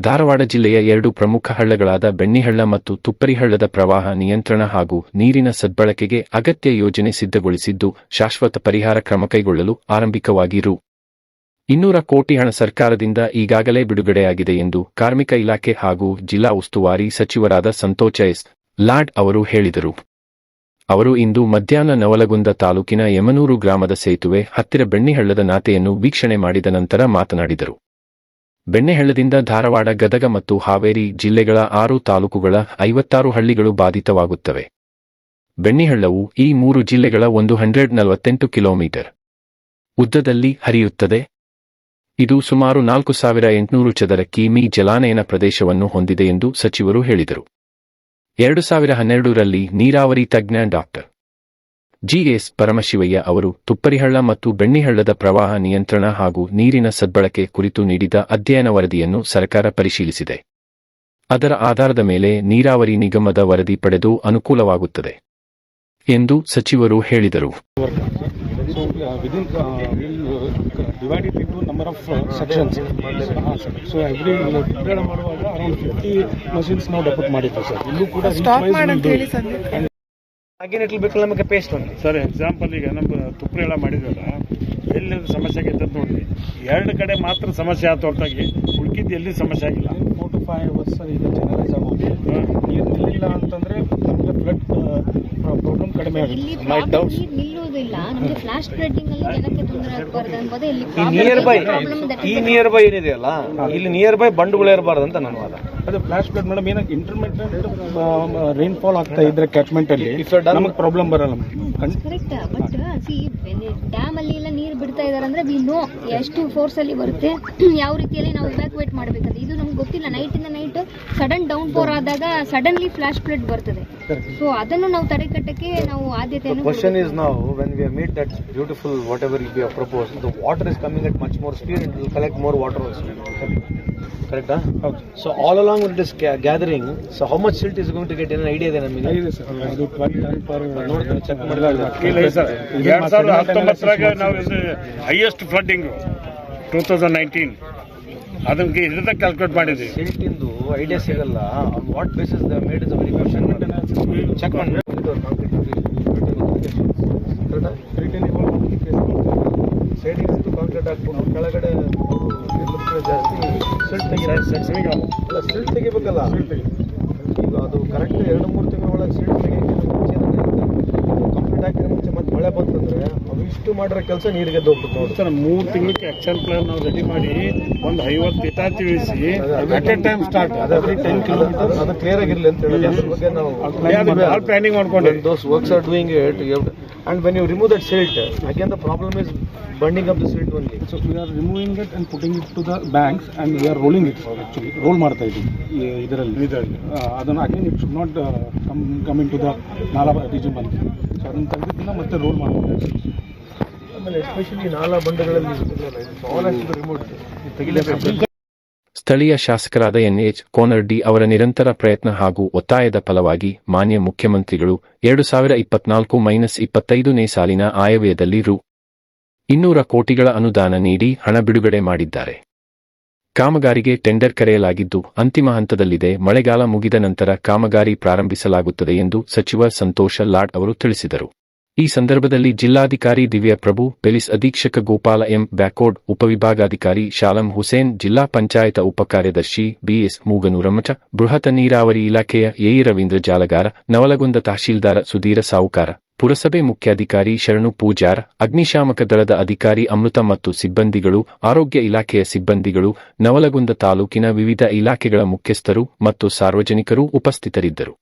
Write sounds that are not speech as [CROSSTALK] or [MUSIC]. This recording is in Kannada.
ಧಾರವಾಡ ಜಿಲ್ಲೆಯ ಎರಡು ಪ್ರಮುಖ ಹಳ್ಳಗಳಾದ ಬೆಣ್ಣಿಹಳ್ಳ ಮತ್ತು ತುಪ್ಪರಿಹಳ್ಳದ ಪ್ರವಾಹ ನಿಯಂತ್ರಣ ಹಾಗೂ ನೀರಿನ ಸದ್ಬಳಕೆಗೆ ಅಗತ್ಯ ಯೋಜನೆ ಸಿದ್ಧಗೊಳಿಸಿದ್ದು, ಶಾಶ್ವತ ಪರಿಹಾರ ಕ್ರಮ ಕೈಗೊಳ್ಳಲು ಆರಂಭಿಕವಾಗಿ ರು ಇನ್ನೂರ ಕೋಟಿ ಹಣ ಸರ್ಕಾರದಿಂದ ಈಗಾಗಲೇ ಬಿಡುಗಡೆಯಾಗಿದೆ ಎಂದು ಕಾರ್ಮಿಕ ಇಲಾಖೆ ಹಾಗೂ ಜಿಲ್ಲಾ ಉಸ್ತುವಾರಿ ಸಚಿವರಾದ ಸಂತೋಷ ಎಸ್. ಲಾಡ್ ಅವರು ಹೇಳಿದರು. ಅವರು ಇಂದು ಮಧ್ಯಾಹ್ನ ನವಲಗುಂದ ತಾಲೂಕಿನ ಯಮನೂರು ಗ್ರಾಮದ ಸೇತುವೆ ಹತ್ತಿರ ಬೆಣ್ಣಿಹಳ್ಳದ ನಾತೆಯನ್ನು ವೀಕ್ಷಣೆ ಮಾಡಿದ ನಂತರ ಮಾತನಾಡಿದರು. ಬೆಣ್ಣೆಹಳ್ಳದಿಂದ ಧಾರವಾಡ, ಗದಗ ಮತ್ತು ಹಾವೇರಿ ಜಿಲ್ಲೆಗಳ ಆರು ತಾಲೂಕುಗಳ ಐವತ್ತಾರು ಹಳ್ಳಿಗಳು ಬಾಧಿತವಾಗುತ್ತವೆ. ಬೆಣ್ಣೆಹಳ್ಳವು ಈ ಮೂರು ಜಿಲ್ಲೆಗಳ ಒಂದು ಹಂಡ್ರೆಡ್ ನಲವತ್ತೆಂಟು ಕಿಲೋಮೀಟರ್ ಉದ್ದದಲ್ಲಿ ಹರಿಯುತ್ತದೆ. ಇದು ಸುಮಾರು ನಾಲ್ಕು ಸಾವಿರ ಎಂಟುನೂರು ಚದರ ಕಿಮಿ ಜಲಾನಯನ ಪ್ರದೇಶವನ್ನು ಹೊಂದಿದೆ ಎಂದು ಸಚಿವರು ಹೇಳಿದರು. ಎರಡು ಸಾವಿರ ಹನ್ನೆರಡರಲ್ಲಿ ನೀರಾವರಿ ತಜ್ಞ ಡಾಕ್ಟರ್ ಜಿಎಸ್ ಪರಮಶಿವಯ್ಯ ಅವರು ತುಪ್ಪರಿಹಳ್ಳ ಮತ್ತು ಬೆಣ್ಣಿಹಳ್ಳದ ಪ್ರವಾಹ ನಿಯಂತ್ರಣ ಹಾಗೂ ನೀರಿನ ಸದ್ಬಳಕೆ ಕುರಿತು ನೀಡಿದ ಅಧ್ಯಯನ ವರದಿಯನ್ನು ಸರ್ಕಾರ ಪರಿಶೀಲಿಸಿದೆ. ಅದರ ಆಧಾರದ ಮೇಲೆ ನೀರಾವರಿ ನಿಗಮದ ವರದಿ ಪಡೆದು ಅನುಕೂಲವಾಗುತ್ತದೆ ಎಂದು ಸಚಿವರು ಹೇಳಿದರು. ಹಾಗೇನು ಇಟ್ಲಬೇಕು ನಮಗೆ ಪೇಸ್ಟ್ ಒಂದು ಸರ್ ಎಕ್ಸಾಂಪಲ್ ಈಗ ನಮ್ಮ ತುಪ್ಪರಿ ಎಲ್ಲ ಮಾಡಿದ್ವಲ್ಲ ಎಲ್ಲಿ ಸಮಸ್ಯೆ ಆಗೈತೆ ಅಂತ ನೋಡ್ರಿ. ಎರಡು ಕಡೆ ಮಾತ್ರ ಸಮಸ್ಯೆ ಆಯ್ತು ಹೊರತಾಗಿ ಉಳ್ಕಿದ್ದು ಎಲ್ಲಿ ಸಮಸ್ಯೆ ಆಗಿಲ್ಲ. ಫೋರ್ ಟು ಫೈವ್ ಅವರ್ಸ್ ಈಗ ಜನರೈಸ್ ಆಗೋದು. ನೀರು ನಿಲ್ಲಿಲ್ಲ ಅಂತಂದ್ರೆ ನಮಗೆ ಫ್ಲಡ್ ಪ್ರಾಬ್ಲಮ್ ಕಡಿಮೆ ಆಗುತ್ತೆ. ಈ ನಿಯರ್ ಬೈ ಈ ನಿಯರ್ ಬೈ ಏನಿದೆಯಲ್ಲ ಇಲ್ಲಿ ನಿಯರ್ ಬೈ ಬಂಡುಗಳು ಇರಬಾರ್ದು ಅಂತ ನನ್ನ ವಾದ. ಅದು ಫ್ಲಾಶ್ ಫ್ಲಡ್ ಮೇಡಮ್ ಏನಾಗಿ ಇಂಟರ್ಮೀಡಿಯೇಟ್ ರೈನ್ ಫಾಲ್ ಆಗ್ತಾ ಇದ್ರೆ ಕ್ಯಾಚ್ಮೆಂಟ್ ಅಲ್ಲಿ ನಮಗೆ ಪ್ರಾಬ್ಲಮ್ ಬರಲ್ಲ ಕರೆಕ್ಟ್ ಬಟ್ ಸಿ ಡ್ಯಾಮ್ ಅಲ್ಲಿ ಎಲ್ಲ ನೀರು ಬಿಡ್ತಾ ಇದಾರೆ ಅಂದ್ರೆ ವಿ ನೋ ಎಷ್ಟು ಫೋರ್ಸ್ ಅಲ್ಲಿ ಬರುತ್ತೆ. [CLEARS THROAT] ಯಾವ ರೀತಿಯಲ್ಲಿ ನಾವು ಇವ್ಯಾಕ್ಯುವೇಟ್ ಮಾಡಬೇಕಂತ. ಇದು ನಮ್ಗೆ ಗೊತ್ತಿಲ್ಲ. ನೈಟ್ ಇಂದ ನೈಟ್ ಸಡನ್ ಡೌನ್ ಪೋರ್ ಆದಾಗ ಸಡನ್ಲಿ ಫ್ಲಾಶ್ ಫ್ಲಡ್ ಬರ್ತದೆ. ಸೊ ಅದನ್ನು ನಾವು ತಡೆಗಟ್ಟಕ್ಕೆ ನಾವು ಆದ್ಯತೆಯನ್ನು ಕ್ವಶನ್ ಇಸ್ ನಾವು when we meet that beautiful whatever you be propose the water is coming at much more speed it will collect more water ಕರೆಕ್ಟಾ so all along with this gathering so how much silt is going to get ಏನೋ ಐಡಿಯಾ ಇದೆ ನಮಗೆ ನಾವು highest flooding two thousand nineteen ಅದಕ್ಕೆ ಹಿಡಿದ ಕ್ಯಾಲ್ಕುಲೇಟ್ ಮಾಡಿದ್ವಿ ಸಿಲ್ಟಿಂದು ಐಡಿಯಾ ಸಿಗಲ್ಲ. What basis the made is very question check ಮಾಡಿ. ಸಿಲ್ಟ್ ಅಲ್ಲ ಸಿಲ್ಟ್ ತೆಗಿಬೇಕಲ್ಲ ಅದು ಕರೆಕ್ಟ್ ಎರಡು ಮೂರು ತಿಂಗಳ ಒಳಗೆ ಸಿಲ್ಟ್ ತೆಗಿಯೋಕ್ಕೆ ಮುಂಚೆ ಇಷ್ಟು ಮಾಡಿರೋ ಕೆಲಸ ನೀರಿಗೆ ಹೋಗ್ಬಿಟ್ಟು ನೋಡಿ. ಸರ್ ಮೂರು ತಿಂಗಳಿಗೆ ಆಕ್ಷನ್ ಪ್ಲಾನ್ ನಾವು ರೆಡಿ ಮಾಡಿ ಒಂದು ಐವತ್ತು ಇಟಾಚಿ ಇಳಿಸಿ ಅಟ್ ಎ ಟೈಮ್ ಸ್ಟಾರ್ಟ್ ಅದ್ರಲ್ಲಿ ಟೆನ್ ಕಿಲೋಮೀಟರ್ ಅದು ಕ್ಲಿಯರ್ ಆಗಿರಲಿ ಅಂತ ಹೇಳಿ. ಅದ್ರ ಬಗ್ಗೆ ನಾವು ಆಲ್ ಪ್ಲಾನಿಂಗ್ ಮಾಡ್ಕೊಂಡು. Those works are doing it and when you remove that silt again the problem is burning up the silt only. So we are removing it and putting it to the banks and we are rolling it actually roll ಮಾಡ್ತಾ ಇದ್ದೀವಿ. ಇದರಲ್ಲಿ. ಇದರಲ್ಲಿ. ಅದನ್ನು again it should not come come in to the nala region ಬಂತು. ಸೊ ಅದನ್ನು ತೆಗೆದಿದ್ದನ್ನ ಮತ್ತೆ ರೋಲ್ ಮಾಡ್ತಾರೆ ಸ್ಥಳೀಯ ಶಾಸಕರಾದ ಎನ್ಎಚ್ ಕೋನರ್ಡಿ ಅವರ ನಿರಂತರ ಪ್ರಯತ್ನ ಹಾಗೂ ಒತ್ತಾಯದ ಫಲವಾಗಿ ಮಾನ್ಯ ಮುಖ್ಯಮಂತ್ರಿಗಳು ಎರಡು ಸಾವಿರ ಇಪ್ಪತ್ನಾಲ್ಕು ಮೈನಸ್ ಇಪ್ಪತ್ತೈದನೇ ಸಾಲಿನ ಆಯವ್ಯಯದಲ್ಲಿ ರು ಇನ್ನೂರ ಕೋಟಿಗಳ ಅನುದಾನ ನೀಡಿ ಹಣ ಬಿಡುಗಡೆ ಮಾಡಿದ್ದಾರೆ. ಕಾಮಗಾರಿಗೆ ಟೆಂಡರ್ ಕರೆಯಲಾಗಿದ್ದು, ಅಂತಿಮ ಹಂತದಲ್ಲಿದೆ. ಮಳೆಗಾಲ ಮುಗಿದ ನಂತರ ಕಾಮಗಾರಿ ಪ್ರಾರಂಭಿಸಲಾಗುತ್ತದೆ ಎಂದು ಸಚಿವ ಸಂತೋಷ ಲಾಡ್ ಅವರು ತಿಳಿಸಿದರು. ಈ ಸಂದರ್ಭದಲ್ಲಿ ಜಿಲ್ಲಾಧಿಕಾರಿ ದಿವ್ಯಪ್ರಭು ಪೊಲೀಸ್ ಅಧೀಕ್ಷಕ ಗೋಪಾಲ ಎಂ. ಬ್ಯಾಕೋಡ್, ಉಪವಿಭಾಗಾಧಿಕಾರಿ ಶಾಲಂ ಹುಸೇನ್, ಜಿಲ್ಲಾ ಪಂಚಾಯತ ಉಪಕಾರ್ಯದರ್ಶಿ ಬಿಎಸ್ ಮೂಗನೂರಮಠ, ಬೃಹತ್ ನೀರಾವರಿ ಇಲಾಖೆಯ ಎಇ ರವೀಂದ್ರ ಜಾಲಗಾರ, ನವಲಗುಂದ ತಹಶೀಲ್ದಾರ ಸುಧೀರ ಸಾವುಕಾರ, ಪುರಸಭೆ ಮುಖ್ಯಾಧಿಕಾರಿ ಶರಣು ಪೂಜಾರ್, ಅಗ್ನಿಶಾಮಕ ದಳದ ಅಧಿಕಾರಿ ಅಮೃತ ಮತ್ತು ಸಿಬ್ಬಂದಿಗಳು, ಆರೋಗ್ಯ ಇಲಾಖೆಯ ಸಿಬ್ಬಂದಿಗಳು, ನವಲಗುಂದ ತಾಲೂಕಿನ ವಿವಿಧ ಇಲಾಖೆಗಳ ಮುಖ್ಯಸ್ಥರು ಮತ್ತು ಸಾರ್ವಜನಿಕರು ಉಪಸ್ಥಿತರಿದ್ದರು.